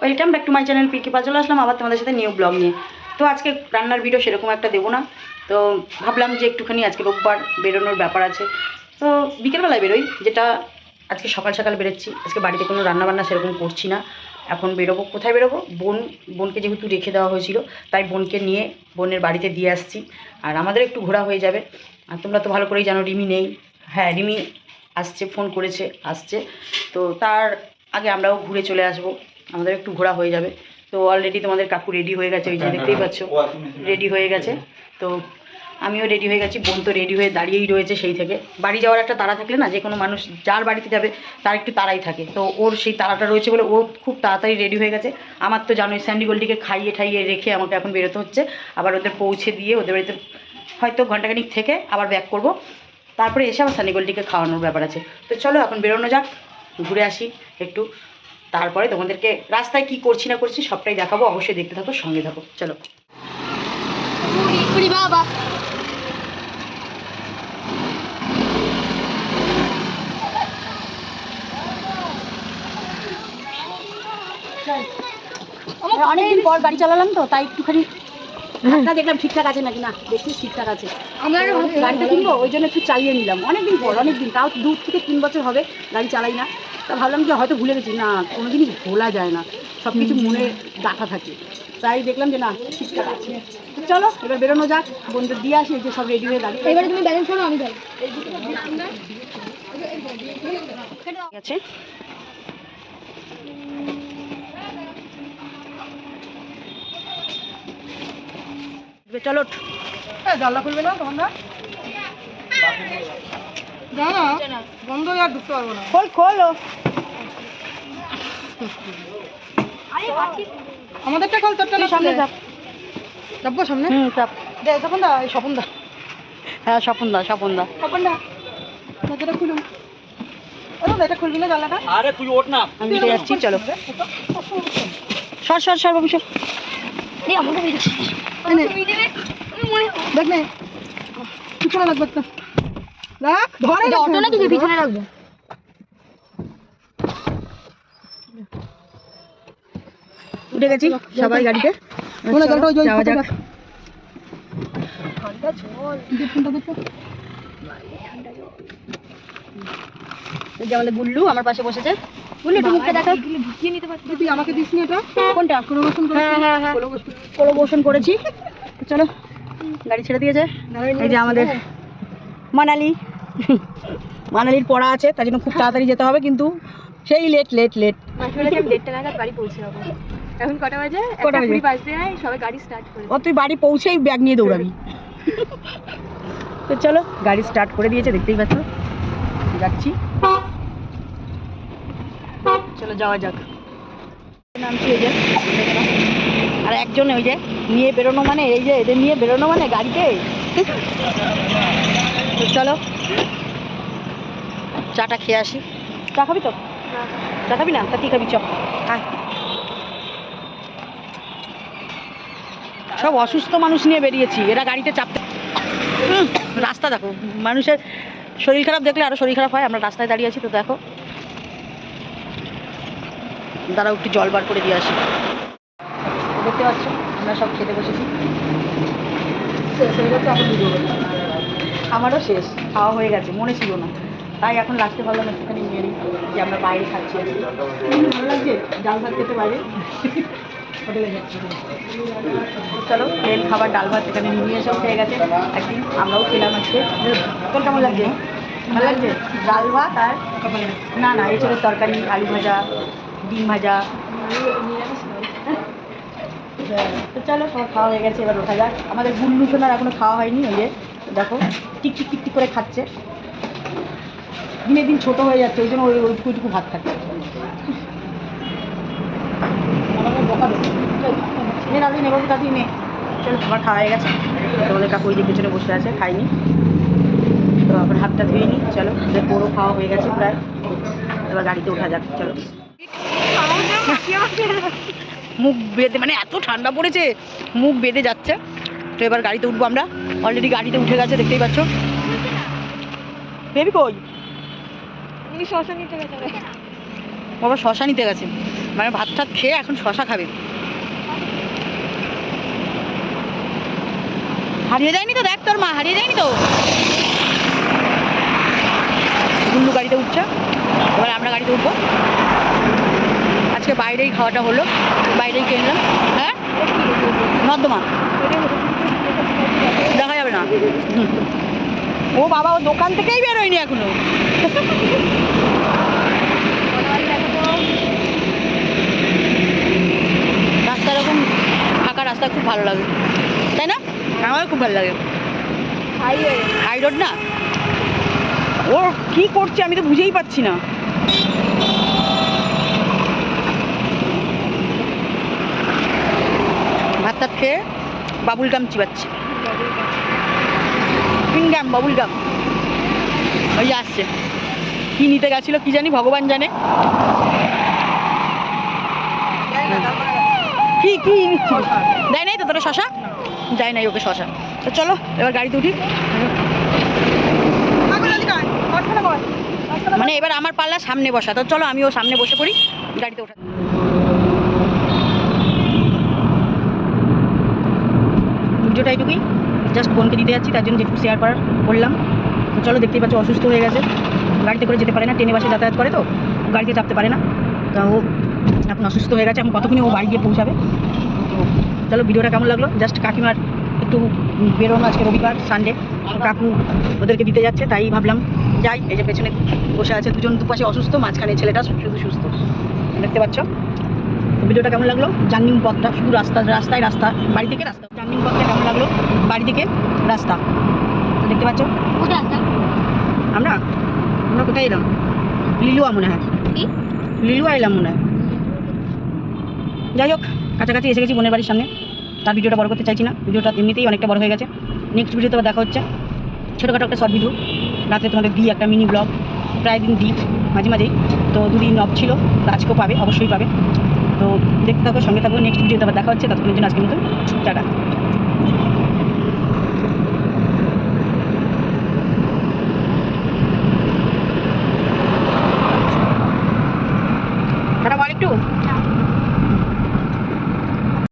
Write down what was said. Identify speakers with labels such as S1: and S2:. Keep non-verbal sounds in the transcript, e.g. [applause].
S1: Welcome back to my channel পিকে পা চলে আসলাম আবার তোমাদের সাথে নিউ ব্লগ নিয়ে। তো আজকে রান্নার ভিডিও সেরকম একটা দেবো না। তো ভাবলাম যে একটুখানি আজকে রোববার বেরোনোর ব্যাপার আছে। তো বিকেলবেলায় বেরোই, যেটা আজকে সকাল সকাল বেরোচ্ছি। আজকে বাড়িতে কোনো রান্নাবান্না সেরকম করছি না। এখন বেরোবো, কোথায় বেরোবো? বোন, বোনকে যেহেতু রেখে দেওয়া হয়েছিল, তাই বোনকে নিয়ে বোনের বাড়িতে দিয়ে আসছি। আর আমাদের একটু ঘোরা হয়ে যাবে। আর তোমরা তো ভালো করেই জানো, রিমি নেই। হ্যাঁ রিমি আসছে, ফোন করেছে, আসছে। তো তার আগে আমরাও ঘুরে চলে আসব। আমাদের একটু ঘোরা হয়ে যাবে। তো অলরেডি তোমাদের কাকু রেডি হয়ে গেছে ওই যে দেখতেই পাচ্ছ। রেডি হয়ে গেছে। তো আমিও রেডি হয়ে গেছি বোন তো রেডি হয়ে দাঁড়িয়েই রয়েছে সেই থেকে। বাড়ি যাওয়ার একটা তাড়া থাকলে না যে কোনো মানুষ যার বাড়িতে যাবে তার একটু তাড়াই থাকে। তো ওর সেই তাড়াটা রয়েছে বলে ও খুব তাড়াতাড়ি রেডি হয়ে গেছে। আমার তো জানোই স্যান্ডি গোল্ডিকে খাইয়ে ঠাইয়ে রেখে আমাকে এখন বেরোতে হচ্ছে। আবার ওদের পৌঁছে দিয়ে ওদের বাড়িতে হয়তো ঘন্টাখানিক থেকে আবার ব্যাক করব। তারপরে এসে আবার সানি গোল্ডিকে খাওয়ানোর ব্যাপার আছে। তো চলো এখন বেরোনো যাক ঘুরে আসি একটু। তারপরে তোমাদেরকে রাস্তায় কি করছি না করছি সবটাই দেখাবো অবশ্যই দেখতে থাকো সঙ্গে থাকো। চলো।
S2: বাবা।
S1: অনেকদিন পর গাড়ি চালালাম তো তাই একটুখানি হাতটা দেখলাম ঠিকঠাক আছে নাকি? না দেখছি ঠিকঠাক আছে।
S2: আমার
S1: গাড়িটা কিনবো ওই জন্য একটু চালিয়ে নিলাম। অনেকদিন পর অনেকদিন তাও দু থেকে তিন বছর হবে গাড়ি চালাই না। তা ভাবলাম যে হয়তো ভুলে গেছি। না কোনো জিনিস ভোলা যায় না। সব কিছু মনে ডাটা থাকে। তাই দেখলাম যে না ঠিকঠাক আছে। চলো এবার বেরোনো যাক। বন্ধুদের দিয়ে আসি এই যে সব রেডি হয়ে দাঁড়িয়ে
S2: এবারে তুমি ব্যালেন্স করো আমি যাই।
S1: আছে চলো
S3: জানলা খুলবে না তখন না? না বন্ধ হয়ে আর ঢুকতে পারব না।
S1: খোল খোলো
S3: আমাদেরটা খোল তোরটা না
S1: সামনে যাক
S3: যাব সামনে।
S1: হুম চাপ
S3: দে তখন দা এই স্বপন দা
S1: হ্যাঁ স্বপন দা স্বপন দা
S3: স্বপন দা দরজাটা খুলুন এটা খুলবি না জানলাটা?
S1: আমি উঠে যাচ্ছি চলো। সর সর সর বাবু সর।
S3: এই নে, দেখ নে। পিছনে লাগবে ধরে
S2: অটো নাকি পিছনে রাখব।
S1: উঠে গেছি সবাই গাড়িতে।
S3: ওই
S1: যাওয়া যাক আমাদের গুল্লু আমার পাশে বসেছে। গুল্লু একটু মুখটা দেখা
S2: ঢুকিয়ে নিতে পারছি
S3: তুই আমাকে দিস নি এটা?
S1: কোনটা? হ্যাঁ হ্যাঁ হ্যাঁ। করেছি। চলো গাড়ি ছেড়ে দিয়েছে এই যে আমাদের মানালি। [laughs] মানালির পড়া আছে তার জন্য খুব তাড়াতাড়ি যেতে হবে কিন্তু সেই লেট লেট লেট
S2: দেড়টা নাগাদ বাড়ি পৌঁছে যাব। এখন কটা বাজে?
S1: কটা বাজে?
S2: বাজতে যায় সবাই গাড়ি স্টার্ট করে
S1: ও তুই বাড়ি পৌঁছেই ব্যাগ নিয়ে দৌড়াবি। তো চলো গাড়ি স্টার্ট করে দিয়েছে দেখতেই পাচ্ছ। যাচ্ছি। চলো যাওয়া যাক। নামছি এই যে? আর একজন ওই যে নিয়ে বেরোনো মানে এই যে এদের নিয়ে বেরোনো মানে গাড়িতে? তো চলো চাটা খেয়ে আসি। চা খাবি তো? চা খাবি না? তা কি খাবি? চ। সব অসুস্থ মানুষ নিয়ে বেরিয়েছি। এরা গাড়িতে চাপতে রাস্তা দেখো। মানুষের শরীর খারাপ দেখলে আরও শরীর খারাপ হয়। আমরা রাস্তায় দাঁড়িয়ে আছি, তো দেখো। দাঁড়াও, একটু জল বার করে দিয়ে আসি। দেখতে পাচ্ছ? আমরা সব খেতে বসেছি। আমারও শেষ। খাওয়া হয়ে গেছে। মনে ছিল না। তাই এখন লাস্টে ভাবলাম একটুখানি নিয়ে নিই যে আমরা বাইরে খাচ্ছি ভালো লাগছে। ডাল ভাত খেতে বাইরে হোটেলে যাচ্ছি। চলো প্লেন খাবার ডাল ভাত এখানে নিয়ে এসেও খেয়ে গেছে। একদিন আমরাও খেলাম আজকে। তোর কেমন লাগছে? ভালো লাগছে? ডাল ভাত আর না না এছাড়া তরকারি আলু ভাজা ডিম ভাজা। তো চলো সব খাওয়া হয়ে গেছে এবার ওঠা যাক। আমাদের গুল্লু সোনার এখনও খাওয়া হয়নি ওই যে দেখো টিক টিক টিক টিক করে খাচ্ছে। দিনে দিন ছোট হয়ে যাচ্ছে, ওই জন্য ওই ওইটুকু ওইটুকু ভাত দেবে। নে দাদি নেব দাদি, নে। চলো আমার খাওয়া হয়ে গেছে। তোমাদের কাকু ওই যে পেছনে বসে আছে খাইনি তো আবার হাতটা ধুয়ে নিই চলো। বড়ো খাওয়া হয়ে গেছে প্রায়। এবার গাড়িতে ওঠা যাক, চলো। মুখ বেঁধে মানে এত ঠান্ডা পড়েছে, মুখ বেঁধে যাচ্ছে। তো এবার গাড়িতে উঠবো আমরা। অলরেডি গাড়িতে উঠে গেছে, দেখতেই পাচ্ছ। বেবি কই?
S2: শশা নিতে গেছে
S1: বাবা, শশা নিতে গেছে মানে ভাত টাত খেয়ে এখন শশা খাবে। হারিয়ে যায়নি তো? দেখ তোর মা, হারিয়ে যায়নি তো? গুল্লু গাড়িতে উঠছে। এবার আমরা গাড়িতে উঠবো। আজকে বাইরেই খাওয়াটা হলো। বাইরেই কিনলাম হ্যাঁ? নর্দমা। দেখা যাবে না। ও বাবা, ও দোকান থেকেই বেরোয়নি এখনও এরকম ফাঁকা রাস্তা খুব ভালো লাগে। তাই না? আমারও খুব ভালো লাগে। হাই রোড না? ও কি করছে? আমি তো বুঝেই পাচ্ছি না। ভাত টাত খেয়ে বাবুল গাম চিবাচ্ছে। ফিনগাম বাবুল গাম ওই আসছে। কি নিতে গেছিল কি জানি ভগবান জানে। দেয় নাই তো তোরা শশা? দেয় নাই ওকে শশা। তো চলো, এবার গাড়িতে উঠি। মানে এবার আমার পাল্লা সামনে বসা। তো চলো, আমিও সামনে বসে পড়ি, গাড়িতে ওঠা ভিডিওটা এইটুকুই জাস্ট বোনকে দিতে যাচ্ছি, তার জন্য যেটুকু শেয়ার করার করলাম তো চলো, দেখতেই পাচ্ছ, অসুস্থ হয়ে গেছে। গাড়িতে করে যেতে পারে না, ট্রেনে বাসে যাতায়াত করে তো, গাড়িতে চাপতে পারে না। তা ও এখন অসুস্থ হয়ে গেছে, এখন কতক্ষণে ও বাড়ি গিয়ে পৌঁছাবে? চলো ভিডিওটা কেমন লাগল? জাস্ট কাকিমার একটু বেরোনো আজকে রবিবার সানডে কাকু ওদেরকে দিতে যাচ্ছে তাই ভাবলাম যাই এই যে পেছনে বসে আছে দুজন দুপাশে অসুস্থ মাঝখানে ছেলেটা শুধু সুস্থ। দেখতে পাচ্ছ? ভিডিওটা কেমন লাগল? জার্নিং পথটা শুধু রাস্তা রাস্তায় রাস্তা বাড়ি থেকে রাস্তা। জার্নিং পথটা কেমন লাগল? বাড়ি থেকে রাস্তা। দেখতে পাচ্ছ? আমরা? আমরা কোথায় এলাম? লিলুয়া মনে হয়। লিলুয়া এলাম মনে হয়। যাই হোক কাছাকাছি এসে গেছি বোনের বাড়ির সামনে। তার ভিডিওটা বড় করতে চাইছি না। ভিডিওটা এমনিতেই অনেকটা বড় হয়ে গেছে। নেক্সট ভিডিওতে তোমার দেখা হচ্ছে। ছোটোখাটো একটা শর্ট ভিডিও রাতে তোমাদের দিই একটা মিনি ব্লগ প্রায় দিন দিই, মাঝে মাঝেই। তো দুদিন অফ ছিল আজকেও পাবে, অবশ্যই পাবে। তো দেখতে থাকো, সঙ্গে থাকো। নেক্সট ভিডিওতে আবার দেখা হচ্ছে। ততক্ষণের জন্য আজকের মতো টাটা।